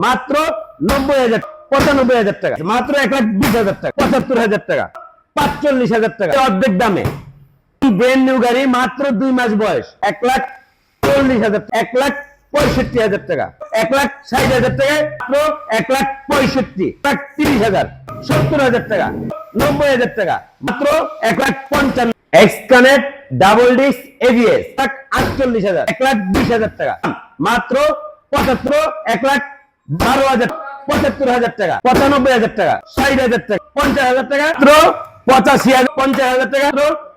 মাত্র নব্বই হাজার পঁচানব্বই হাজার টাকা মাত্র এক লাখ বিশ হাজার টাকা পঁচাত্তর হাজার টাকা পাঁচচল্লিশ হাজার টাকা অর্ধেক দামে ব্র্যান্ড নিউ গাড়ি মাত্র দুই মাস বয়স এক লাখ চল্লিশ হাজার এক লাখ পঁয়ষট্টি হাজার টাকা এক লাখ ষাট হাজার টাকা মাত্র এক লাখ পঁয়ষট্টি লাখ তিরিশ হাজার সত্তর হাজার টাকা নব্বই হাজার টাকা মাত্র এক লাখ পঞ্চান্ন X connect double disc ABS আটচল্লিশ হাজার এক লাখ বিশ হাজার টাকা মাত্র পঁচাত্তর এক লাখ বারো হাজার পঁচাত্তর হাজার টাকা পঁচানব্বই হাজার টাকা ষাট হাজার টাকা পঞ্চাশ হাজার টাকা পঁচাশি হাজার পঞ্চাশ হাজার টাকা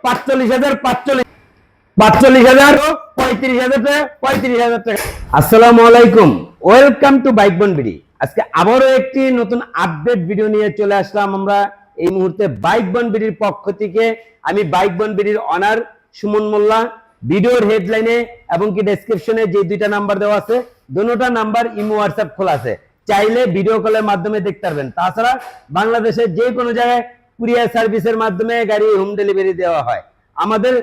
পাঁচচল্লিশ হাজার পাঁচচল্লিশ পাঁচচল্লিশ হাজার পঁয়ত্রিশ হাজার টাকা পঁয়ত্রিশ হাজার টাকা। আসসালামু আলাইকুম ওয়েলকাম টু বাইক বিডি। আজকে আবারও একটি নতুন আপডেট ভিডিও নিয়ে চলে আসলাম আমরা। এই মুহূর্তে বাইক বিডির পক্ষ থেকে আমি বাইক বিডির অনার সুমন মোল্লা। ভিডিওর হেডলাইনে এবং কি ডেসক্রিপশনে যে দুইটা নাম্বার দেওয়া আছে দুটোটা নাম্বার ইমো হোয়াটসঅ্যাপ খোলা আছে। চাইলে ভিডিও কলের মাধ্যমে দেখতে পারবেন। তাছাড়া বাংলাদেশের যে কোনো জায়গায় কুরিয়ার সার্ভিসের মাধ্যমে গাড়ি হোম ডেলিভারি দেওয়া হয়। আমাদের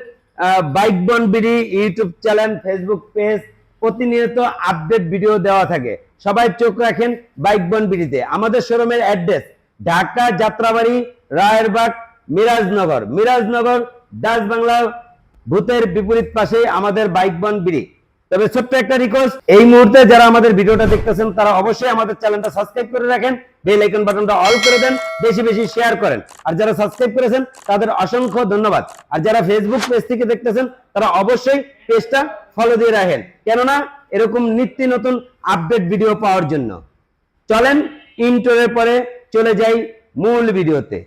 বাইক বন BD YouTube channel Facebook page প্রতিনিয়ত আপডেট ভিডিও দেওয়া থাকে। সবাই চোখ রাখেন বাইক বন বিডিতে। আমাদের শোরুমের অ্যাড্রেস ঢাকা যাত্রাবাড়ি, রায়েরবাগ, মিরাজনগর। মিরাজনগর, দাস বাংলা ভূতের বিপরীত পাশে আমাদের বাইক বন বিড়ি। তবে ছোট্ট একটা রিকোয়েস্ট এই মুহূর্তে যারা আমাদের ভিডিওটা দেখতেছেন, তারা অবশ্যই আমাদের চ্যানেলটা সাবস্ক্রাইব করে রাখেন বেল আইকন বাটনটা অল করে দেন, বেশি বেশি শেয়ার করেন। আর যারা সাবস্ক্রাইব করেছেন, তাদের অসংখ্য ধন্যবাদ। আর যারা ফেসবুক পেজ থেকে দেখতেছেন, তারা অবশ্যই পেজটা ফলো দিয়ে রাখেন। কেননা, এরকম নিত্য নতুন আপডেট ভিডিও পাওয়ার জন্য। চলেন ইন্টোরের পরে চলে যাই মূল ভিডিওতে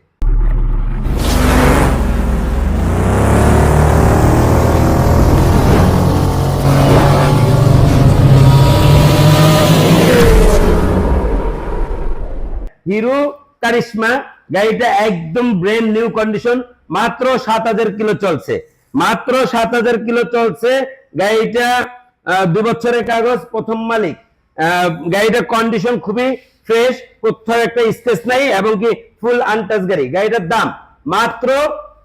হিরো কারিশমা গাড়িটা একদম ব্র্যান্ড নিউ কন্ডিশন মাত্র সাত হাজার কিলো চলছে। মাত্র সাত হাজার কিলো চলছে গাড়িটা আহ, দু বছরের কাগজ প্রথম মালিক। আহ, গাড়িটার কন্ডিশন খুবই ফ্রেশ কোথাও একটা স্পেস নাই এবং কি ফুল আনটাচ গাড়ি। গাড়িটার দাম মাত্র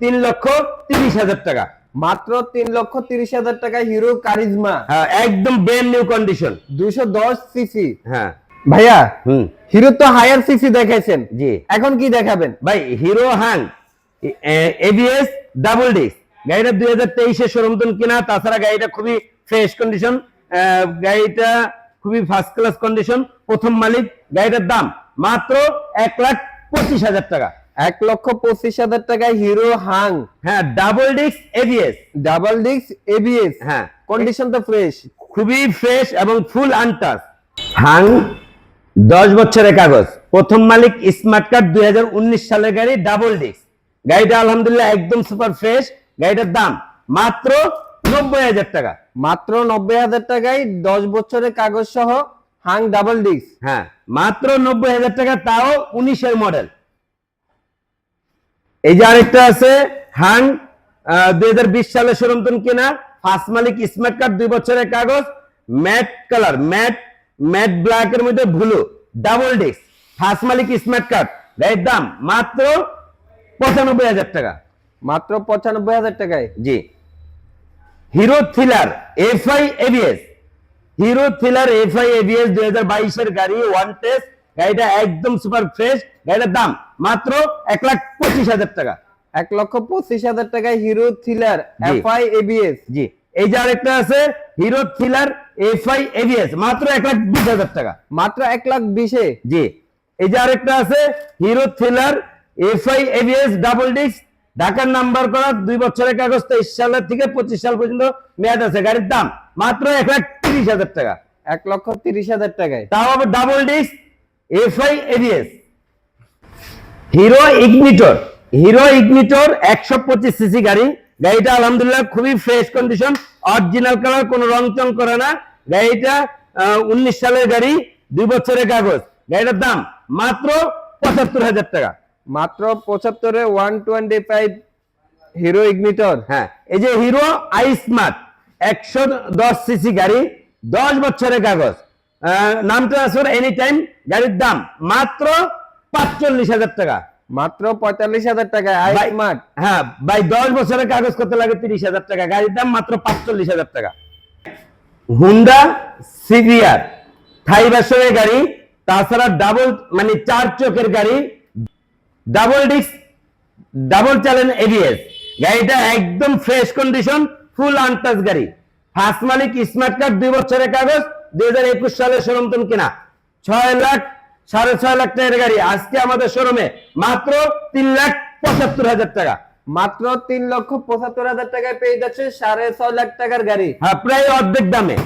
তিন লক্ষ তিরিশ হাজার টাকা। মাত্র তিন লক্ষ তিরিশ হাজার টাকা হিরো কারিজমা হ্যাঁ, একদম ব্র্যান্ড নিউ কন্ডিশন দুইশো দশ সিসি। হ্যাঁ। ভাইয়া হুম। হিরো তো হায়ার সিসি দেখাইছেন। জি। এখন কি দেখাবেন? ভাই hero Hang ABS double disc গাড়িটা দুই হাজার তেইশে সরমতন কিনা তাছাড়া গাড়িটা খুবই ফ্রেশ কন্ডিশন গাড়িটা খুবই ফার্স্ট ক্লাস কন্ডিশন প্রথম মালিক। গাড়িটার দাম মাত্র এক লাখ পঁচিশ হাজার টাকা। এক লক্ষ পঁচিশ হাজার টাকায় হিরো হাং। হ্যাঁ double disc ABS double disc ABS হ্যাঁ। কন্ডিশন তো ফ্রেশ খুবই ফ্রেশ এবং ফুল আনটাচ হাং দশ বছরের কাগজ। প্রথম মালিক স্মার্ট কার্ড দুই হাজার উনিশ সালের গাড়ি ডাবল ডিস্ক গাড়িটা আলহামদুলিল্লাহ একদম সুপার ফ্রেশ গাড়িটার দাম মাত্র নব্বই হাজার টাকা। মাত্র নব্বই হাজার টাকায় দশ বছরের কাগজ সহ হাং ডাবল ডিস্ক হ্যাঁ মাত্র নব্বই হাজার টাকা তাও উনিশের মডেল এই যে আরেকটা আছে হাং দুই হাজার বিশ সালে সরন্তন কেনা। ফার্স্ট মালিক স্মার্ট কার্ড দুই বছরের কাগজ। Matte colour matte matte black এর মধ্যে ব্লু ডাবল ডিস্ক ফার্স্ট মালিক স্মার্ট কার্ড গাড়ির দাম মাত্র পঁচানব্বই হাজার টাকা। মাত্র পঁচানব্বই হাজার টাকায়? জি। Hero Thriller FI ABS Hero Thriller FI ABS দুই হাজার বাইশের গাড়ি ওয়ান টেস্ট গাড়িটা একদম সুপার ফ্রেশ গাড়িটার দাম মাত্র এক লাখ পঁচিশ হাজার টাকা। এক লক্ষ পঁচিশ হাজার টাকায় হিরো থ্রিলার জি। এফআই এবিএস জি। এই যে আরেকটা আছে হিরো থ্রিলার এফআই এবিএস মাত্র এক লাখ বিশ হাজার টাকা। মাত্র এক লাখ বিশে? জি। এই যে আরেকটা আছে Hero Thriller FI ABS double disc ঢাকার নাম্বার করা দুই বছরের কাগজ তেইশ সালের থেকে পঁচিশ সাল পর্যন্ত মেয়াদ আছে গাড়ির দাম মাত্র এক লাখ তিরিশ হাজার টাকা। এক লক্ষ তিরিশ হাজার টাকায়। তাও আবার double disc FI ABS Hero Ignitor Hero Ignitor একশো পঁচিশ সিসি গাড়ি। গাড়িটা আলহামদুলিল্লাহ খুবই ফ্রেশ কন্ডিশন অরিজিনাল কালার কোনো রং চং করে না। গাড়িটা উনিশ সালের গাড়ি দুই বছরের কাগজ। গাড়িটার দাম মাত্র পঁচাত্তর হাজার টাকা। মাত্র পঁচাত্তরে one twenty five Hero Ignitor. হ্যাঁ এই যে হিরো আই স্মার্ট একশো দশ সিসি গাড়ি দশ বছরের কাগজ। আহ, নাম ট্রান্সফার এনি টাইম গাড়ির দাম মাত্র পাঁচচল্লিশ হাজার টাকা। মাত্র পঁয়তাল্লিশ হাজার স্মার্ট। হ্যাঁ ভাই দশ বছরের কাগজ করতে লাগে তিরিশ হাজার টাকা গাড়ির দাম মাত্র পাঁচচল্লিশ হাজার টাকা। হুন্ডা সিভিয়ার থাই বছরের গাড়ি তাছাড়া ডাবল মানে চার চোখের গাড়ি double disc double challenge ABS গাড়িটা একদম ফ্রেশ কন্ডিশন ফুল আনটাচ গাড়ি। ফার্স্ট মালিক স্মার্ট কার্ড দুই বছরের কাগজ দুই হাজার একুশ সালের শোরুম কেনা। ছয় লাখ সাড়ে ছয় লাখ টাকার গাড়ি। আজকে আমাদের শোরুমে মাত্র তিন লাখ পঁচাত্তর হাজার টাকা। মাত্র তিন লক্ষ পঁচাত্তর হাজার টাকায় পেয়ে যাচ্ছে সাড়ে ছয় লাখ টাকার গাড়ি। হ্যাঁ প্রায় অর্ধেক দামে।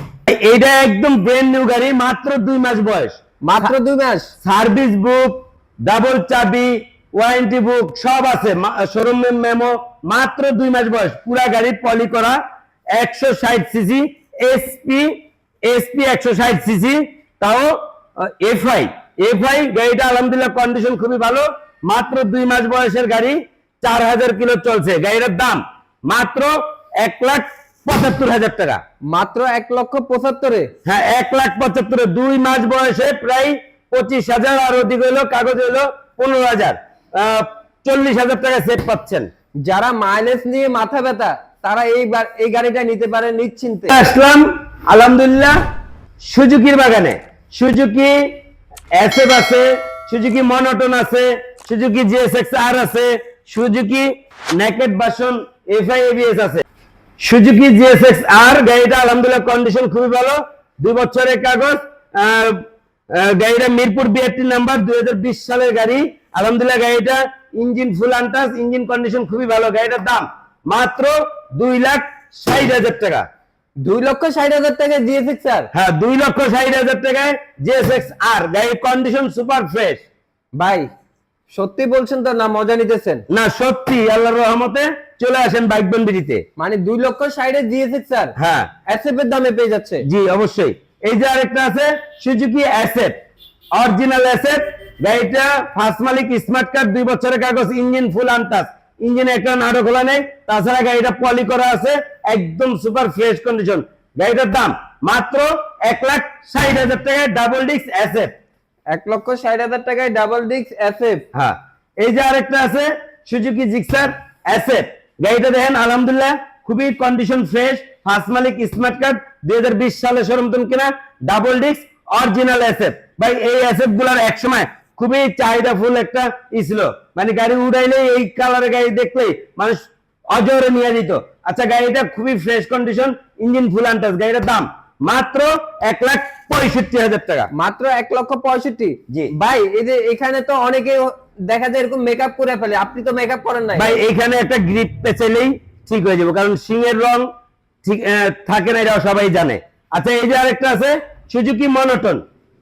এইটা একদম ব্র্যান্ড নিউ গাড়ি মাত্র দুই মাস বয়স। মাত্র দুই মাস। সার্ভিস বুক ডাবল চাবি ওয়ারেন্টি বুক সব আছে। শোরুম মেমো মাত্র দুই মাস বয়স। পুরা গাড়ি পলি করা একশো ষাট সিসি এসপি এসপি একশো ষাট সিসি তাও এফআই এফআই গাড়িটা আলহামদুলিল্লাহ কন্ডিশন খুবই ভালো। মাত্র দুই মাস বয়সের গাড়ি চার হাজার কিলো চলছে। গাড়িটার দাম মাত্র এক লাখ পঁচাত্তর হাজার টাকা। মাত্র এক লক্ষ পঁচাত্তরে? হ্যাঁ এক লাখ পঁচাত্তরে। দুই মাস বয়সে প্রায় পঁচিশ হাজার আর অধিক হইল কাগজ হইল পনেরো হাজার। চল্লিশ হাজার টাকা সেট পাচ্ছেন। যারা মাইলেজ নিয়ে মাথা ব্যথা তারা এই এই গাড়িটা নিতে পারে নিশ্চিন্তে। আসলাম আলহামদুলিল্লাহ সুজুকির বাগানে। সুজুকি এসএফ আছে সুজুকি মনোটন আছে সুজুকি জিএসএক্স আর আছে Suzuki naked version FI ABS আছে। সুজুকি জিএসএক্স আর গাড়িটা আলহামদুলিল্লাহ কন্ডিশন খুবই ভালো। দুই বছরের কাগজ গাড়িটা মিরপুর বিআরটি নাম্বার দুই হাজার বিশ সালের গাড়ি। আলহামদুলিল্লাহ গাড়িটা ইঞ্জিন ফুল ইঞ্জিন কন্ডিশন খুবই ভালো, গাড়িটার দাম মাত্র দুই লাখ ষাট হাজার টাকা। দুই লক্ষ ষাট হাজার টাকা জিএসএক্স স্যার হ্যাঁ দুই লক্ষ ষাট হাজার টাকায় জিএসএক্স আর। গাড়ির কন্ডিশন সুপার ফ্রেশ ভাই সত্যি বলছেন তো না মজা নিতেছেন? না সত্যি আল্লাহর রহমতে চলে আসেন বাইক মানে দুই লক্ষ ষাটের জিএসএক্স স্যার হ্যাঁ। এর দামে পেয়ে যাচ্ছে? জি অবশ্যই। এই যে আরেকটা আছে সুজুকি অ্যাসেট অরিজিনাল অ্যাসেট গাড়িটা ফার্স্ট মালিক স্মার্ট কার্ড দুই বছরের কাগজ ইঞ্জিন ফুল আনটাস ইঞ্জিনে একটা নাড়ো খোলা নেই তাছাড়া গাড়িটা পলি করা আছে একদম সুপার ফ্রেশ কন্ডিশন গাড়িটার দাম মাত্র এক লাখ ষাট হাজার টাকায় ডাবল ডিস্ক অ্যাসেট এক লক্ষ ষাট হাজার টাকায় ডাবল ডিস্ক এসএফ হ্যাঁ এই যে আরেকটা আছে সুজুকি জিক্সার অ্যাসেট গাড়িটা দেখেন আলহামদুলিল্লাহ খুবই কন্ডিশন ফ্রেশ ফার্স্ট মালিক স্মার্ট কার্ড দুই হাজার বিশ সালে শোরুম কিনা ডাবল ডিস্ক অরিজিনাল অ্যাসেট ভাই এই অ্যাসেটগুলার একসময় খুবই চাহিদা ফুল একটা ই ছিল। মানে গাড়ি উড়াইলে এই কালারের গাড়ি দেখলেই মানুষ অজরে নিয়ে দিত আচ্ছা গাড়িটা খুবই fresh condition engine full untouch গাড়িটার দাম মাত্র এক লাখ পঁয়ষট্টি হাজার টাকা। মাত্র এক লক্ষ পঁয়ষট্টি? জি। ভাই এই যে এখানে তো অনেকে দেখা যায় এরকম মেকআপ করে ফেলে আপনি তো মেকআপ করেন না ভাই এইখানে একটা গ্রিপ পেঁচাইলেই ঠিক হয়ে যাবে কারণ সিং এর রং ঠিক থাকে না এটা সবাই জানে। আচ্ছা এই যে আরেকটা আছে সুজুকি মনোটন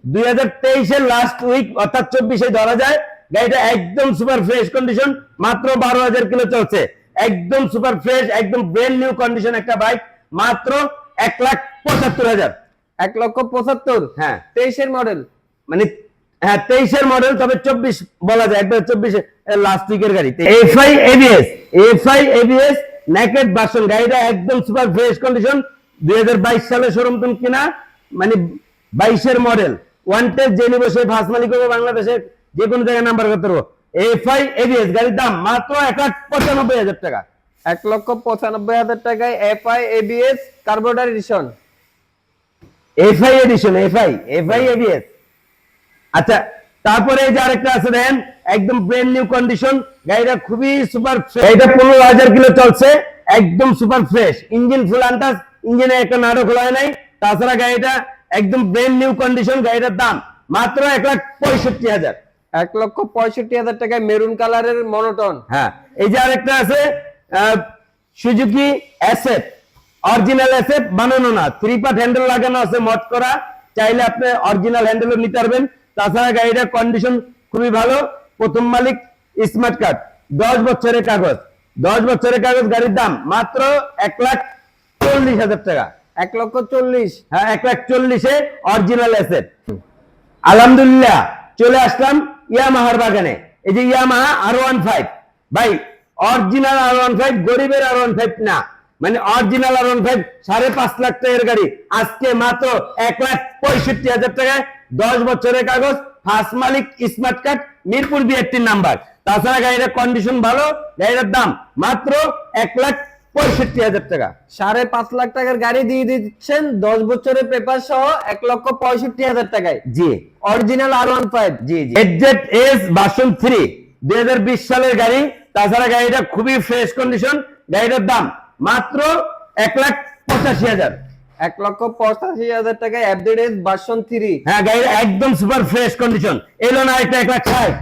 দুই হাজার তেইশের লাস্ট উইক অর্থাৎ চব্বিশে ধরা যায় গাড়িটা একদম সুপার ফ্রেশ কন্ডিশন মাত্র বারো হাজার কিলো চলছে। একদম সুপার ফ্রেশ একদম ব্রেন নিউ কন্ডিশন একটা বাইক মাত্র এক লাখ পঁচাত্তর হাজার। এক লক্ষ পঁচাত্তর? হ্যাঁ। তেইশের মডেল মানে হ্যাঁ তেইশের মডেল তবে চব্বিশ বলা যায় একবার চব্বিশে লাস্ট উইকের গাড়ি FI ABS FI ABS naked version গাড়িটা একদম সুপার ফ্রেশ কন্ডিশন দুই হাজার বাইশ সালে শোরুম কিনা মানে বাইশের মডেল ওয়ান টেস্ট যে নিব সেই ফার্স্ট মালিক হবে বাংলাদেশের যে কোনো জায়গায় নাম্বার করতে পারব। এফআই এবিএস গাড়ির দাম মাত্র এক লাখ পঁচানব্বই হাজার টাকা। এক লক্ষ পঁচানব্বই হাজার টাকায় FI ABS carburettor edition FI edition FI FI ABS আচ্ছা তারপরে যে আরেকটা আছে দেখেন একদম ব্র্যান্ড নিউ কন্ডিশন গাড়িটা খুবই সুপার এটা পনেরো হাজার কিলো চলছে। একদম super fresh engine full untouch ইঞ্জিনে একটা নাড়ো খোলা হয় নাই। তাছাড়া গাড়িটা একদম ব্র্যান্ড নিউ কন্ডিশন গাড়িটার দাম মাত্র এক লাখ পঁয়ষট্টি হাজার। এক লক্ষ পঁয়ষট্টি হাজার টাকায় মেরুন কালারের মনোটন হ্যাঁ এই যে আরেকটা আছে সুজুকি অ্যাসেট অরিজিনাল অ্যাসেট বানানো না থ্রি পার্ট হ্যান্ডেল লাগানো আছে মট করা। চাইলে আপনি অরিজিনাল হ্যান্ডেলও নিতে পারবেন। তাছাড়া গাড়িটার কন্ডিশন খুবই ভালো। প্রথম মালিক স্মার্ট কার্ড দশ বছরের কাগজ। দশ বছরের কাগজ গাড়ির দাম মাত্র এক লাখ চল্লিশ হাজার টাকা। এক লক্ষ চল্লিশ। হ্যাঁ এক লাখ চল্লিশে অরিজিনাল অ্যাসেট আলহামদুলিল্লাহ, চলে আসলাম ইয়ামাহার বাগানে। এই যে ইয়ামাহা আর ওয়ান ফাইভ ভাই অরিজিনাল আর ওয়ান ফাইভ গরিবের আর ওয়ান ফাইভ না। মানে অরিজিনাল আর ওয়ান ফাইভ সাড়ে পাঁচ লাখ টাকার গাড়ি। আজকে মাত্র এক লাখ পঁয়ষট্টি হাজার টাকায় দশ বছরের কাগজ ফার্স্ট মালিক স্মার্ট কার্ড মিরপুর বিআরটির নাম্বার তাছাড়া গাড়িটার কন্ডিশন ভালো, গাড়িটার দাম মাত্র এক লাখ পঁয়ষট্টি হাজার টাকা। সাড়ে পাঁচ লাখ টাকার গাড়ি দিয়ে দিচ্ছেন দশ বছরের পেপার সহ এক লক্ষ পঁয়ষট্টি হাজার টাকায়। জি। অরিজিনাল আর ওয়ান ফাইভ জি জি। এফজেড এস ভার্সন থ্রি দুই হাজার বিশ সালের গাড়ি। তাছাড়া গাড়িটা খুবই ফ্রেশ কন্ডিশন গাড়িটার দাম মাত্র এক লাখ পঁচাশি হাজার। এক লক্ষ পঁচাশি হাজার টাকায় অ্যাপডেট ভার্সন থ্রি হ্যাঁ গাড়িটা একদম সুপার ফ্রেশ কন্ডিশন এলো না একটা এক লাখ ষাট।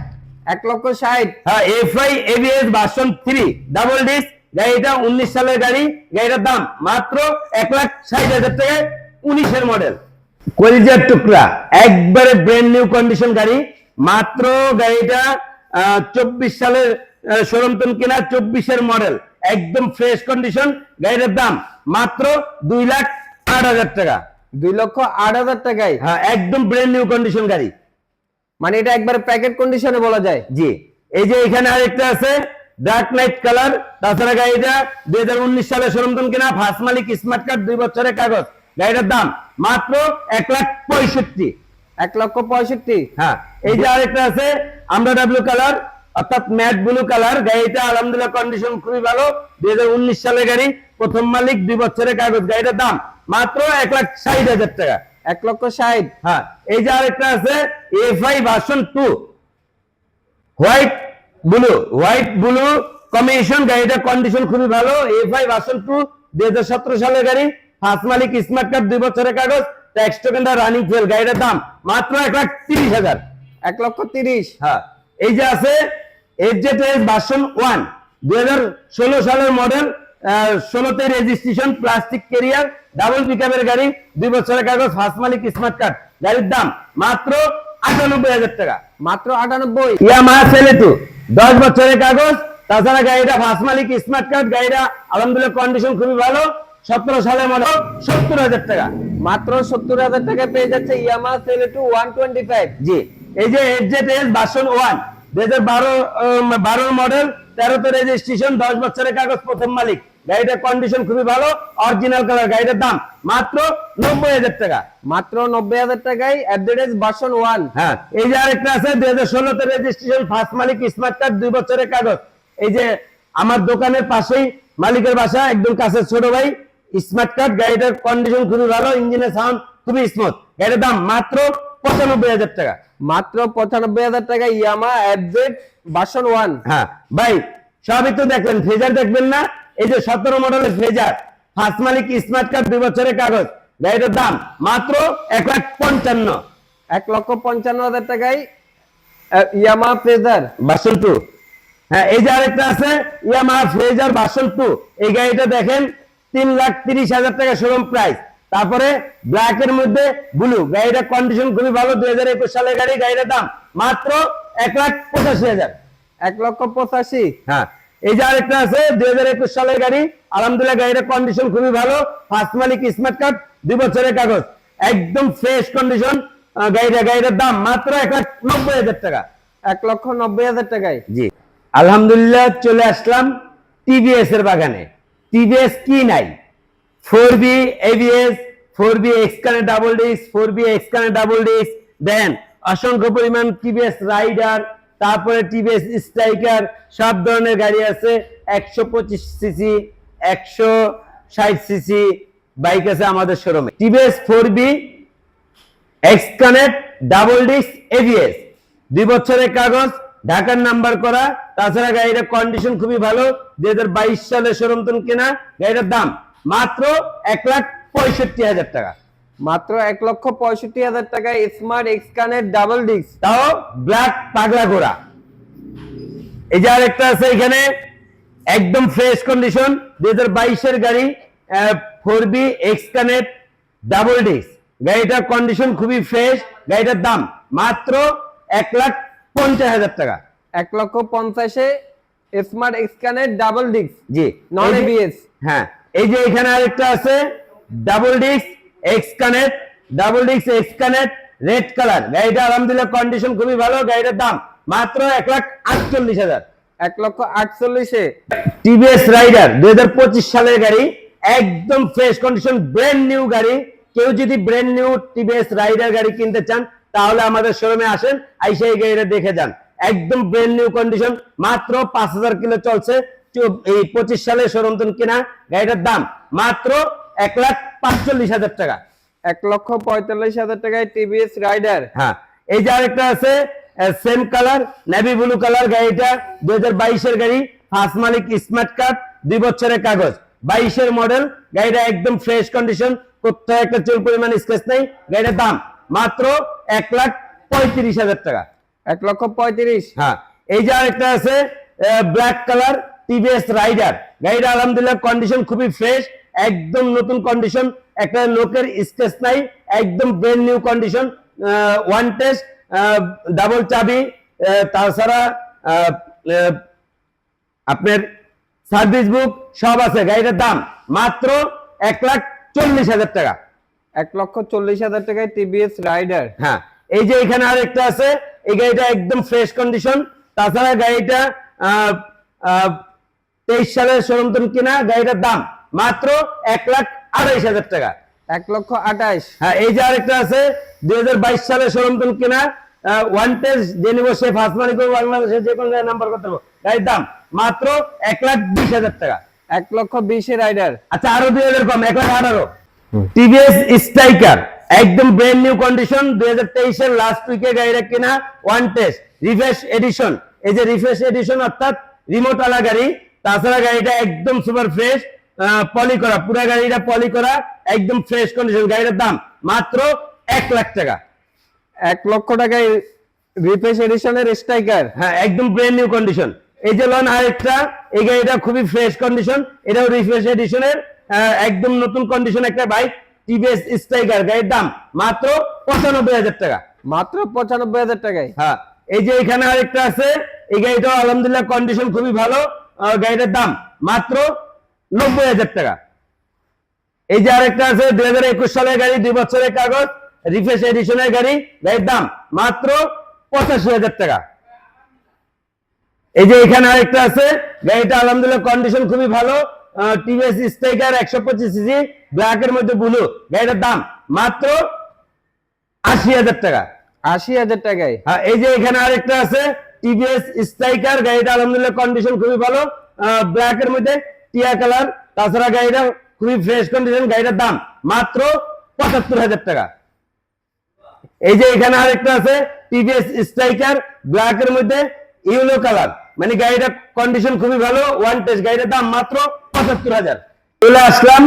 এক লক্ষ ষাট। হ্যাঁ FI ABS version three double disc গাড়িটা উনিশ সালের গাড়ি গাড়িটার দাম মাত্র এক লাখ ষাট হাজার টাকায় উনিশের মডেল কলিজার টুকরা একবারে ব্র্যান্ড নিউ কন্ডিশন গাড়ি। মাত্র গাড়িটা চব্বিশ সালের সরমতন কিনা চব্বিশের মডেল একদম ফ্রেশ কন্ডিশন গাড়িটার দাম মাত্র দুই লাখ আট হাজার টাকা। দুই লক্ষ আট হাজার টাকায়? হ্যাঁ একদম ব্র্যান্ড নিউ কন্ডিশন গাড়ি। মানে এটা একবারে প্যাকেট কন্ডিশনে বলা যায়? জি। এই যে এখানে আরেকটা আছে ডার্ক নাইট কালার তাছাড়া গাড়িটা দুই হাজার উনিশ সালে সরমতন কিনা ফার্স্ট মালিক স্মার্ট কার্ড দুই বছরের কাগজ। গাড়িটার দাম মাত্র এক লাখ পঁয়ষট্টি। এক লক্ষ পঁয়ষট্টি? হ্যাঁ এই যে আরেকটা আছে আমরা ডাব্লিউ কালার অর্থাৎ ম্যাট ব্লু কালার গাড়িটা আলহামদুলিল্লাহ কন্ডিশন খুবই ভালো। দুই হাজার উনিশ সালে গাড়ি প্রথম মালিক দুই বছরের কাগজ। গাড়িটার দাম মাত্র এক লাখ ষাট হাজার টাকা। এক লক্ষ ষাট। হ্যাঁ এই যে আরেকটা আছে FI version two white blue white blue commission গাড়িটা কন্ডিশন খুবই ভালো এফআই ভার্সন টু দুই হাজার সতেরো সালের গাড়ি ফার্স্ট মালিক স্মার্ট কার্ড দুই বছরের কাগজ ট্যাক্স টোকেনটা রানিং ফেল গাড়িটার দাম মাত্র এক লাখ তিরিশ হাজার। এক লক্ষ তিরিশ। হ্যাঁ এই যে আছে এফজেড ভার্সন ওয়ান দুই হাজার ষোলো সালের মডেল ষোলোতে রেজিস্ট্রেশন প্লাস্টিক কেরিয়ার ডাবল পিকআপের গাড়ি দুই বছরের কাগজ ফার্স্ট মালিক স্মার্ট কার্ড গাড়ির দাম মাত্র আটানব্বই হাজার টাকা। মাত্র আটানব্বই। ইয়ামাহা সেলেটু দশ বছরের কাগজ তাছাড়া গাড়িটা ফার্স্ট মালিক স্মার্ট কার্ড গাড়িটা আলহামদুলিল্লাহ কন্ডিশন খুবই ভালো। সতেরো সালের মডেল সত্তর হাজার টাকা। মাত্র সত্তর হাজার টাকা পেয়ে যাচ্ছে Yamaha Saluto one twenty five জি এই যে এফজেড এস বাসন ওয়ান দুই হাজার বারো বারোর মডেল তেরোতে রেজিস্ট্রেশন দশ বছরের কাগজ প্রথম মালিক। গাড়িটার কন্ডিশন খুবই ভালো অরিজিনাল কালার গাড়িটার দাম মাত্র নব্বই হাজার টাকা। মাত্র নব্বই হাজার টাকায় অ্যাপডেট ভার্সন ওয়ান হ্যাঁ এই যে আরেকটা আছে দুই হাজার ষোলোতে রেজিস্ট্রেশন ফার্স্ট মালিক স্মার্ট কার্ড দুই বছরের কাগজ। এই যে আমার দোকানের পাশেই মালিকের বাসা একদম কাছে ছোট ভাই স্মার্ট কার্ড গাড়িটার কন্ডিশন খুবই ভালো ইঞ্জিনের সাউন্ড খুবই স্মুথ গাড়ির দাম মাত্র পঁচানব্বই হাজার টাকা। মাত্র পঁচানব্বই হাজার টাকা ইয়ামা অ্যাপডেট ভার্সন ওয়ান হ্যাঁ ভাই সবই তো দেখলেন ফেজার দেখবেন না এই যে সতেরো মডেলের ফেজার ফার্স্ট মালিক স্মার্ট কার্ড দুই বছরের কাগজ। গাড়িটার দাম মাত্র এক লাখ পঞ্চান্ন। এক লক্ষ পঞ্চান্ন হাজার টাকায় ইয়ামা ফ্রেজার ভার্সন টু। হ্যাঁ এই যে আরেকটা আছে ইয়ামাহা ফ্রেজার ভার্সন টু। এই গাড়িটা দেখেন তিন লাখ তিরিশ হাজার টাকা শোরুম প্রাইস তারপরে ব্ল্যাক এর মধ্যে ব্লু গাড়িটার কন্ডিশন খুবই ভালো দুই হাজার একুশ সালের গাড়ি গাড়িটার দাম মাত্র এক লাখ পঁচাশি হাজার। এক লক্ষ পঁচাশি। হ্যাঁ। এই যে আরেকটা আছে দুই হাজার একুশ সালের গাড়ি। আলহামদুলিল্লাহ গাড়ির কন্ডিশন খুবই ভালো। ফার্স্ট মালিক স্মার্ট কার্ড দুই বছরের কাগজ। একদম ফ্রেশ কন্ডিশন গাড়িটা গাড়িটার দাম মাত্র এক লাখ নব্বই হাজার টাকা। এক লক্ষ নব্বই হাজার টাকায়? জি। আলহামদুলিল্লাহ চলে আসলাম টিভিএস এর বাগানে। টিভিএস কি নাই? Four V ABS four V X connect double disc four V X connect double disc then অসংখ্য পরিমাণ টিভিএস রাইডার তারপরে টিভিএস স্ট্রাইকার সব ধরনের গাড়ি আছে। একশো পঁচিশ সিসি, একশো ষাট সিসি বাইক আছে আমাদের শোরুমে TVS four V X connect double disc ABS দুই বছরের কাগজ, ঢাকার নাম্বার করা। তাছাড়া গাড়িটার কন্ডিশন খুবই ভালো। দুই হাজার বাইশ সালে সরমতন কেনা। গাড়িটার দাম মাত্র এক লাখ পঁয়ষট্টি হাজার টাকা। মাত্র এক লক্ষ পঁয়ষট্টি হাজার টাকায় স্মার্ট এক্স এক্সকানের ডাবল ডিস্ক তাও ব্ল্যাক পাগলা গোড়া এই যে আরেকটা আছে এখানে একদম ফ্রেশ কন্ডিশন দুই হাজার বাইশের গাড়ি four V X connect double disc গাড়িটার কন্ডিশন খুবই ফ্রেশ গাড়িটার দাম মাত্র এক লাখ পঞ্চাশ হাজার টাকা। এক লক্ষ পঞ্চাশে স্মার্ট এক্স এক্সকানের ডাবল ডিস্ক জি। নন এবিএস হ্যাঁ এই যে এখানে আরেকটা আছে double disc X connect double ডিক্স এক্স কানেক্ট রেড কালার গাড়িটা আলহামদুলিল্লাহ কন্ডিশন খুবই ভালো গাড়িটার দাম মাত্র এক লাখ আটচল্লিশ হাজার। এক লক্ষ আটচল্লিশে। টিভিএস রাইডার দুই হাজার পঁচিশ সালের গাড়ি একদম ফ্রেশ কন্ডিশন ব্র্যান্ড নিউ গাড়ি। কেউ যদি ব্র্যান্ড নিউ টিভিএস রাইডার গাড়ি কিনতে চান তাহলে আমাদের শোরুমে আসেন আইসা এই গাড়িটা দেখে যান। একদম ব্র্যান্ড নিউ কন্ডিশন মাত্র পাঁচ হাজার কিলো চলছে। এই পঁচিশ সালে সরন্তন কিনা গাড়িটার দাম মাত্র এক লাখ পাঁচচল্লিশ হাজার টাকা। এক লক্ষ পঁয়তাল্লিশ হাজার টাকায় টিভিএস রাইডার হ্যাঁ এই যে আরেকটা আছে same colour navy blue colour গাড়িটা দুই হাজার বাইশের গাড়ি ফার্স্ট মালিক স্মার্ট কার্ড দুই বছরের কাগজ। বাইশের মডেল গাড়িটা একদম ফ্রেশ কন্ডিশন কোথাও একটা চুল পরিমাণ স্কেচ নেই গাড়িটার দাম মাত্র এক লাখ পঁয়ত্রিশ হাজার টাকা। এক লক্ষ পঁয়ত্রিশ। হ্যাঁ এই যে আরেকটা আছে ব্ল্যাক কালার টিভিএস রাইডার গাড়িটা আলহামদুলিল্লাহ কন্ডিশন খুবই ফ্রেশ একদম নতুন কন্ডিশন একটা লোকের স্কেচ নাই একদম brand new condition one test double চাবি তাছাড়া আপনার সার্ভিস বুক সব আছে গাড়িটার দাম মাত্র এক লাখ চল্লিশ হাজার টাকা। এক লক্ষ চল্লিশ হাজার টাকায় টিভিএস রাইডার হ্যাঁ এই যে এখানে আরেকটা আছে এই গাড়িটা একদম ফ্রেশ কন্ডিশন তাছাড়া গাড়িটা তেইশ সালের সরন্তন কিনা গাড়িটার দাম মাত্র এক লাখ আড়াইশ হাজার টাকা। এক লক্ষ আঠাশ হ্যাঁ এই যে আরেকটা আছে দুই হাজার বাইশ সালের সরন্তন কিনা ওয়ান টেস্ট যে নিব সে ফার্স্ট মানি করব বাংলাদেশের যে কোনো নাম্বার করতে পারব। গাড়ির দাম মাত্র এক লাখ বিশ হাজার টাকা। এক লক্ষ বিশে রাইডার আচ্ছা আরও দুই হাজার কম এক লাখ আঠারো। টিভিএস স্ট্রাইকার একদম ব্র্যান্ড নিউ কন্ডিশন দুই হাজার তেইশের লাস্ট উইকে গাড়িটা কিনা ওয়ান টেস্ট রিফ্রেশ এডিশন এই যে রিফ্রেশ এডিশন অর্থাৎ রিমোট আলা গাড়ি তাছাড়া গাড়িটা একদম সুপার ফ্রেশ পলি করা। পুরা গাড়িটা পলি করা একদম ফ্রেশ কন্ডিশন গাড়িটার দাম মাত্র এক লাখ টাকা। এক লক্ষ টাকায় রিফ্রেশ এডিশনের স্ট্রাইকার হ্যাঁ একদম ব্র্যান্ড নিউ কন্ডিশন এই যে লন আরেকটা এই গাড়িটা খুবই ফ্রেশ কন্ডিশন এটাও রিফ্রেশ এডিশনের একদম নতুন কন্ডিশন একটা বাইক টিভিএস স্ট্রাইকার গাড়ির দাম মাত্র পঁচানব্বই হাজার টাকা। মাত্র পঁচানব্বই হাজার টাকায়। হ্যাঁ এই যে এখানে আরেকটা আছে এই গাড়িটাও আলহামদুলিল্লাহ কন্ডিশন খুবই ভালো। গাড়িটার দাম মাত্র নব্বই হাজার টাকা। এই যে আরেকটা আছে দুই হাজার একুশ সালের গাড়ি দুই বছরের কাগজ রিফ্রেশ এডিশনের গাড়ি। গাড়ির দাম মাত্র পঁচাশি হাজার টাকা। এই যে এখানে আরেকটা আছে গাড়িটা আলহামদুলিল্লাহ কন্ডিশন খুবই ভালো। টিভিএস স্ট্রাইকার একশো পঁচিশ সিসি ব্ল্যাকের মধ্যে ব্লু গাড়িটার দাম মাত্র আশি হাজার টাকা। আশি হাজার টাকায়? হ্যাঁ, এই যে এখানে আরেকটা আছে টিভিএস স্ট্রাইকার গাড়িটা আলহামদুলিল্লাহ কন্ডিশন খুবই ভালো। ব্ল্যাক এর মধ্যে টিয়া কালার, তাছাড়া গাড়িটা খুবই ফ্রেশ কন্ডিশন গাড়িটার দাম মাত্র পঁচাত্তর হাজার টাকা। এই যে এখানে আরেকটা আছে টিভিএস স্ট্রাইকার ব্ল্যাক এর মধ্যে ইউলো কালার মানে গাড়িটা কন্ডিশন খুবই ভালো ওয়ান টেস্ট গাড়িটার দাম মাত্র পঁচাত্তর হাজার। চলে আসলাম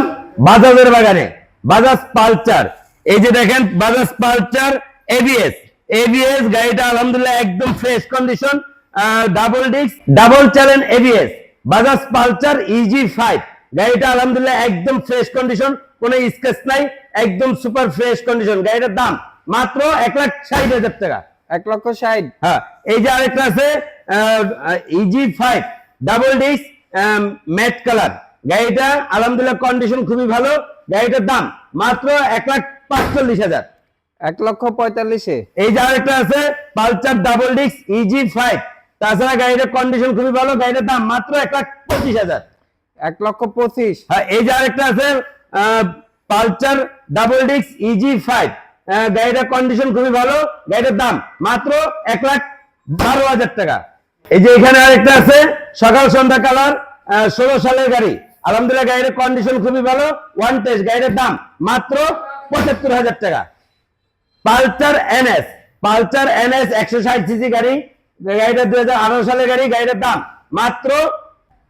বাজাজের বাগানে বাজাজ পালচার এই যে দেখেন বাজাজ পালচার এবিএস এবিএস গাড়িটা আলহামদুলিল্লাহ একদম fresh condition double disc double channel ABS Bajaj Pulsar easy five গাড়িটা আলহামদুলিল্লাহ একদম ফ্রেশ কন্ডিশন কোনো স্কেচ নাই একদম সুপার ফ্রেশ কন্ডিশন গাড়িটার দাম মাত্র এক লাখ ষাট হাজার টাকা। এক লক্ষ ষাট। হ্যাঁ এই যে আরেকটা আছে easy five double disc matte colour গাড়িটা আলহামদুলিল্লাহ কন্ডিশন খুবই ভালো। গাড়িটার দাম মাত্র এক লাখ পাঁচচল্লিশ হাজার। এক লক্ষ পঁয়তাল্লিশে। এই যে আরেকটা আছে Pulsar double disc easy five তাছাড়া গাড়িটার কন্ডিশন খুবই ভালো গাড়িটার দাম মাত্র এক লাখ পঁচিশ হাজার। এক লক্ষ পঁচিশ। হ্যাঁ এই যে আরেকটা আছে Pulsar double disc easy five গাড়িটার কন্ডিশন খুবই ভালো গাড়িটার দাম মাত্র এক লাখ বারো হাজার টাকা। এই যে এখানে আরেকটা আছে সকাল সন্ধ্যা কালার ষোলো সালের গাড়ি। আলহামদুলিল্লাহ গাড়ির কন্ডিশন খুবই ভালো ওয়ান টেস্ট গাড়িটার দাম মাত্র পঁচাত্তর হাজার টাকা। পালচার এনএস পালচার এনএস একশো ষাট সিসি গাড়ি গাড়িটা দুই হাজার আঠারো সালের গাড়ি গাড়িটার দাম মাত্র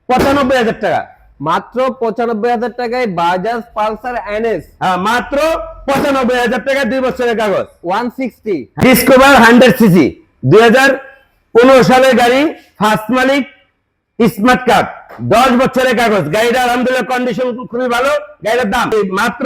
পঁচানব্বই হাজার টাকা। মাত্র পঁচানব্বই হাজার টাকায় বাজাজ পালসার এনএস হ্যাঁ মাত্র পঁচানব্বই হাজার টাকা দুই বছরের কাগজ। One sixty. Discover hundred CC দুই হাজার পনেরো সালের গাড়ি ফার্স্ট মালিক স্মার্ট কার্ড দশ বছরের কাগজ। গাড়িটা আলহামদুলিল্লাহ কন্ডিশন খুবই ভালো গাড়িটার দাম মাত্র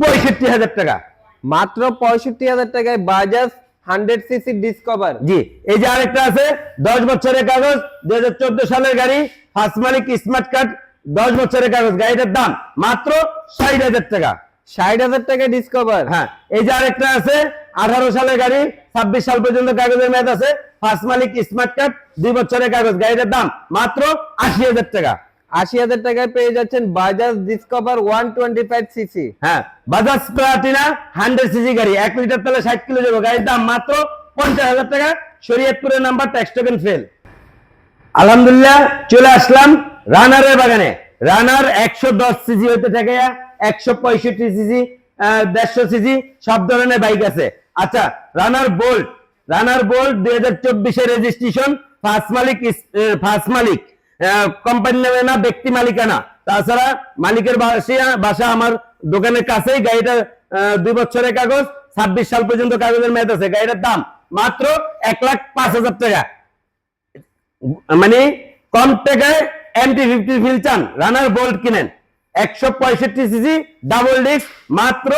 পঁয়ষট্টি হাজার টাকা। মাত্র পঁয়ষট্টি হাজার টাকায় বাজাজ হান্ড্রেড সিসি ডিসকভার। জি এই যে আরেকটা আছে দশ বছরের কাগজ দুই হাজার চোদ্দ সালের গাড়ি ফার্স্ট মালিক স্মার্ট কার্ড দশ বছরের কাগজ গাড়িটার দাম মাত্র ষাট হাজার টাকা। ষাট হাজার টাকা ডিসকভার। হ্যাঁ এই যে আরেকটা আছে আঠারো সালের গাড়ি ছাব্বিশ সাল পর্যন্ত কাগজের মেয়াদ আছে ফার্স্ট মালিক স্মার্ট কার্ড দুই বছরের কাগজ গাড়িটার দাম মাত্র আশি হাজার টাকা। আশি হাজার টাকায় পেয়ে যাচ্ছেন Bajaj Discover one twenty five CC হ্যাঁ বাজাজ প্লাটিনা হান্ড্রেড সিসি গাড়ি, এক লিটার তেলে ষাট কিলো যাব। গাড়ির দাম মাত্র পঞ্চাশ হাজার টাকা। শরীয়তপুরের নাম্বার ট্যাক্স টোকেন ফেল আলহামদুলিল্লাহ, চলে আসলাম রানারের বাগানে। রানার একশো দশ সিজি হইতে থাকে, একশো পঁয়ষট্টি সিজি দেড়শো সিজি সব ধরনের বাইক আছে। আচ্ছা রানার বোল্ট রানার বোল্ট দুই হাজার চব্বিশের রেজিস্ট্রেশন ফার্স্ট মালিক ফার্স্ট মালিক কোম্পানি নামে না, ব্যক্তি মালিকানা। তাছাড়া মালিকের বাসা আমার দোকানের কাছেই গাড়িটা দুই বছরের কাগজ, ছাব্বিশ সাল পর্যন্ত কাগজের মেয়াদ আছে। গাড়িটার দাম মাত্র এক লাখ পাঁচ হাজার টাকা। মানে কম টাকায় এমটি ফিফটি ফিল চান রানার বোল্ট কিনেন। একশো পঁয়ষট্টি সিসি ডাবল ডিস্ক মাত্র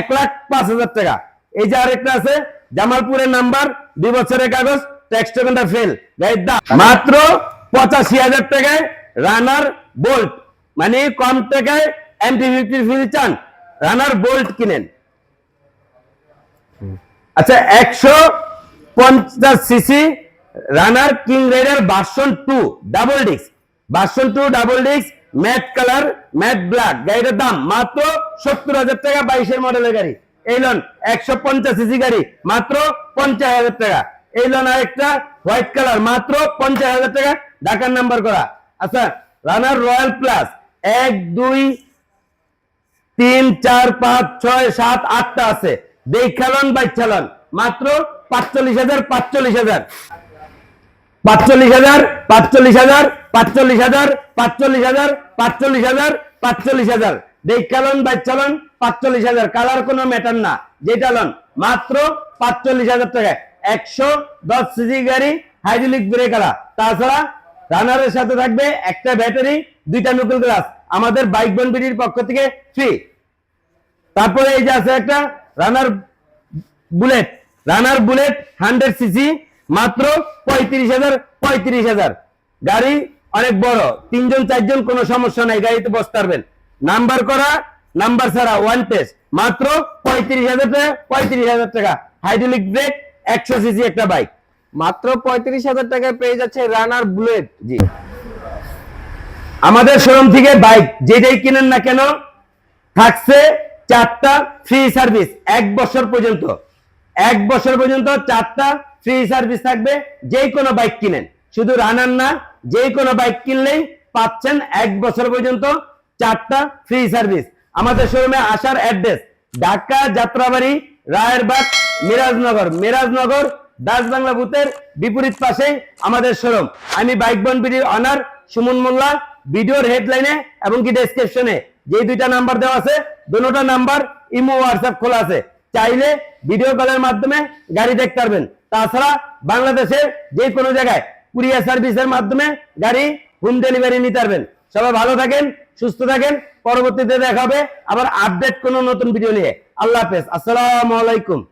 এক লাখ পাঁচ হাজার টাকা। এই যে আরেকটা আছে, জামালপুরের নাম্বার, দুই বছরের কাগজ ট্যাক্স ফেল গাড়ির দাম মাত্র পঁচাশি হাজার টাকায় রানার বোল্ট মানে কম টাকায় ফিফটি ফিল চান রানার বোল্ট কিনেন। আচ্ছা একশো পঞ্চাশ CC Runner King Rider version two double disc version two double disc matte colour matte black গাড়িটার দাম মাত্র সত্তর হাজার টাকা, বাইশের মডেলের গাড়ি। এই লোন একশো পঞ্চাশ সিসি গাড়ি, মাত্র পঞ্চাশ হাজার টাকা। এই লোন আরেকটা হোয়াইট কালার মাত্র পঞ্চাশ হাজার টাকা। ঢাকার নাম্বার করা। আচ্ছা রানার রয়্যাল প্লাস এক, দুই, তিন, চার, পাঁচ, ছয়, সাত, আটটা আছে। দেখালন বাইচালন মাত্র পাঁচচল্লিশ হাজার পাঁচচল্লিশ হাজার। পাঁচচল্লিশ হাজার পাঁচচল্লিশ হাজার পাঁচচল্লিশ হাজার পাঁচচল্লিশ হাজার পাঁচচল্লিশ হাজার পাঁচচল্লিশ হাজার। দেখালন বাইচালন পাঁচচল্লিশ হাজার। কালার কোনো ম্যাটার না। যেটা লন, মাত্র পাঁচচল্লিশ হাজার টাকা একশো দশ সিজি গাড়ি হাইড্রোলিক ব্রেক আলা তাছাড়া রানারের সাথে থাকবে একটা ব্যাটারি দুইটা নকল গ্লাস আমাদের বাইক বনবিডির পক্ষ থেকে ফ্রি তারপরে এই যে আছে একটা Runner Bullet Runner Bullet hundred CC মাত্র পঁয়ত্রিশ হাজার পঁয়ত্রিশ হাজার। গাড়ি অনেক বড়, তিনজন, চারজন, কোনো সমস্যা নাই, গাড়িতে বসতে পারবেন। নাম্বার করা নাম্বার ছাড়া ওয়ান টেস মাত্র পঁয়ত্রিশ হাজার টাকা, পঁয়ত্রিশ হাজার টাকা। হাইড্রোলিক ব্রেক একশো সিসি একটা বাইক মাত্র পঁয়ত্রিশ হাজার টাকায় পেয়ে যাচ্ছে রানার বুলেট, জি। আমাদের শোরুম থেকে বাইক, যেটাই কিনেন না কেন, থাকছে চারটা ফ্রি সার্ভিস এক বছর পর্যন্ত। এক বছর পর্যন্ত চারটা ফ্রি সার্ভিস থাকবে যে কোনো বাইক কিনেন। শুধু রানার না যে কোনো বাইক কিনলেই পাচ্ছেন এক বছর পর্যন্ত চারটা ফ্রি সার্ভিস আমাদের শোরুমে আসার অ্যাড্রেস ঢাকা যাত্রাবাড়ি, রায়েরবাগ, মিরাজনগর। মিরাজনগর দাস বাংলা বুথের বিপরীত পাশেই আমাদের শোরুম। আমি বাইক বন বিডির অনার সুমন মোল্লা, ভিডিওর হেডলাইনে এবং কি ডেসক্রিপশনে যে দুইটা নাম্বার দেওয়া আছে দুটোটা নাম্বার ইমো হোয়াটসঅ্যাপ খোলা আছে। চাইলে ভিডিও কলের মাধ্যমে গাড়ি দেখতে পারবেন। তাছাড়া বাংলাদেশের যে কোনো জায়গায় কুরিয়ার সার্ভিসের মাধ্যমে গাড়ি হোম ডেলিভারি নিতে পারবেন। সবাই ভালো থাকেন, সুস্থ থাকেন। পরবর্তীতে দেখা হবে। আবার আপডেট কোনো নতুন ভিডিও নিয়ে। আল্লাহ হাফেজ। আসসালামু আলাইকুম।